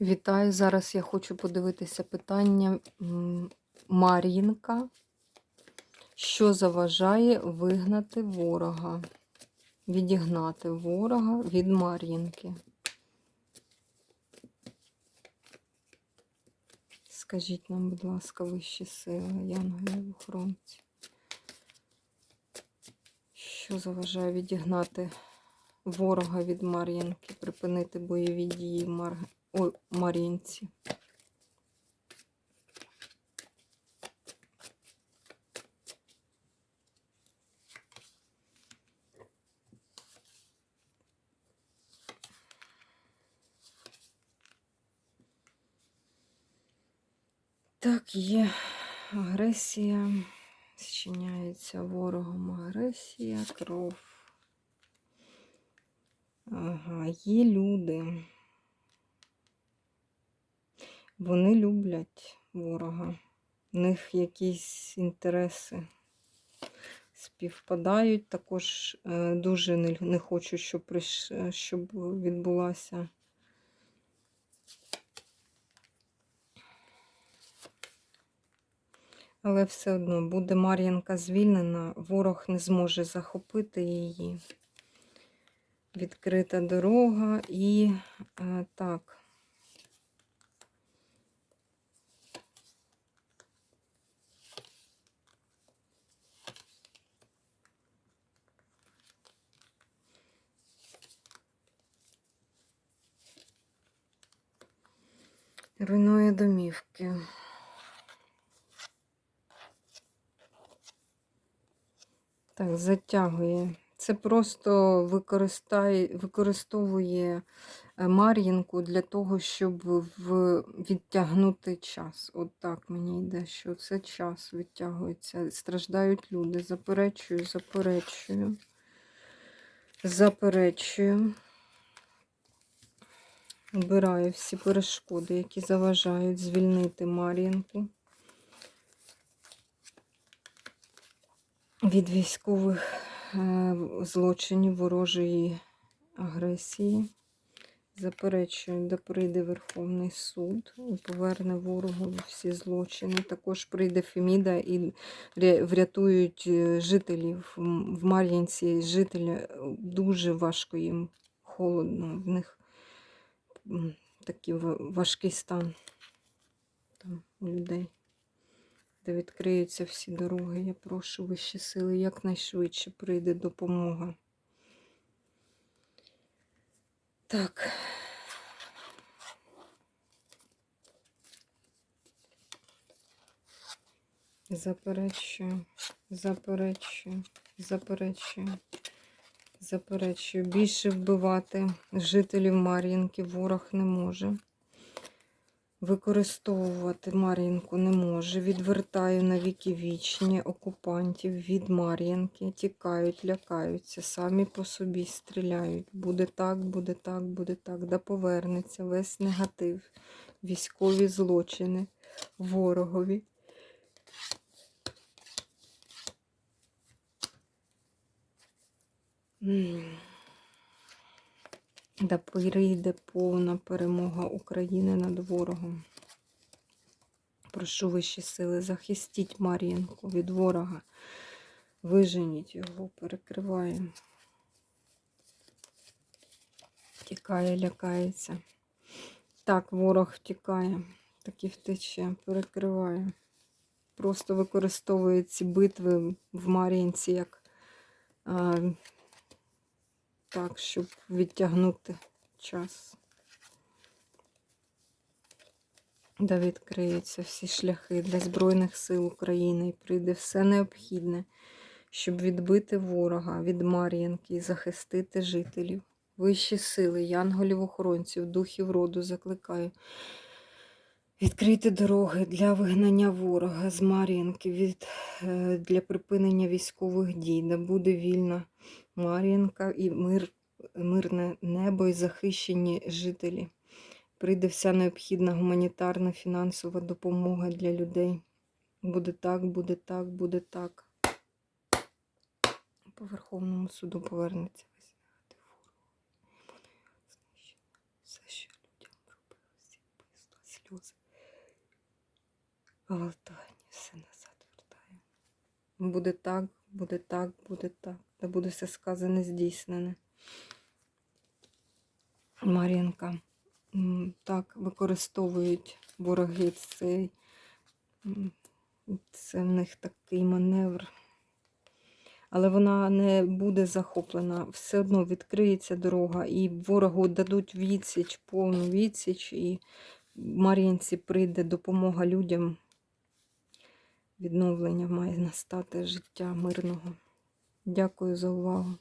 Вітаю! Зараз я хочу подивитися питання Мар'їнка. Що заважає вигнати ворога? Відігнати ворога від Мар'їнки. Скажіть нам, будь ласка, вищі сили, янголів охоронці. Що заважає відігнати ворога від Мар'їнки, припинити бойові дії в Мар... Ой, Мар'їнці? Так, є агресія, зчиняється ворогом агресія, кров. Ага, є люди. Вони люблять ворога. В них якісь інтереси співпадають. Також е, дуже не, хочу, щоб, щоб відбулася. Але все одно буде Мар'янка звільнена, ворог не зможе захопити її. Відкрита дорога і е, так. Руйнує домівки. Так, затягує. Це просто використовує е, Мар'їнку для того, щоб в, відтягнути час. От так мені йде, що це час відтягується. Страждають люди. Заперечую, заперечую. Заперечую. Обираю всі перешкоди, які заважають звільнити Мар'їнку. від військових е, злочинів ворожої агресії. Заперечую, де прийде Верховний суд і поверне ворогу всі злочини. Також прийде Феміда і врятують е, жителів в Мар'їнці. Жителі е, дуже важко їм холодно, в них такий важкий стан там у людей де відкриються всі дороги. Я прошу вищі сили, якнайшвидше прийде допомога. Так. Заперечую, заперечую, заперечую, заперечую. Більше вбивати жителів Мар'їнки ворог не може. Використовувати Мар'їнку не може. Відвертаю на віки вічні окупантів від Мар'їнки. Тікають, лякаються, самі по собі стріляють. Буде так, буде так, буде так. Да повернеться весь негатив, військові злочини, ворогові. Да прийде повна перемога України над ворогом. Прошу вищі сили, захистіть Мар'їнку від ворога. Виженіть його, перекриваємо. Тікає, лякається. Так, ворог втікає, так і втече, перекриває. Просто використовує ці битви в Мар'їнці як так, щоб відтягнути час. Де відкриються всі шляхи для Збройних сил України і прийде все необхідне, щоб відбити ворога від Мар'їнки і захистити жителів. Вищі сили, янголів-охоронців, духів роду закликаю. Відкрити дороги для вигнання ворога з Мар'їнки, від, е, для припинення військових дій, де буде вільна Мар'їнка і мир, мирне небо і захищені жителі. Прийде вся необхідна гуманітарна фінансова допомога для людей. Буде так, буде так, буде так. По Верховному суду повернеться. Все, що людям робив всі. сльози. Алтані, все назад вертаю. Буде так, буде так, буде так. Та буде все сказане, здійснене. Мар'янка. Так, використовують вороги цей. Це в них такий маневр. Але вона не буде захоплена. Все одно відкриється дорога, і ворогу дадуть відсіч, повну відсіч, і Мар'їнці прийде допомога людям. Відновлення має настати життя мирного. Дякую за увагу.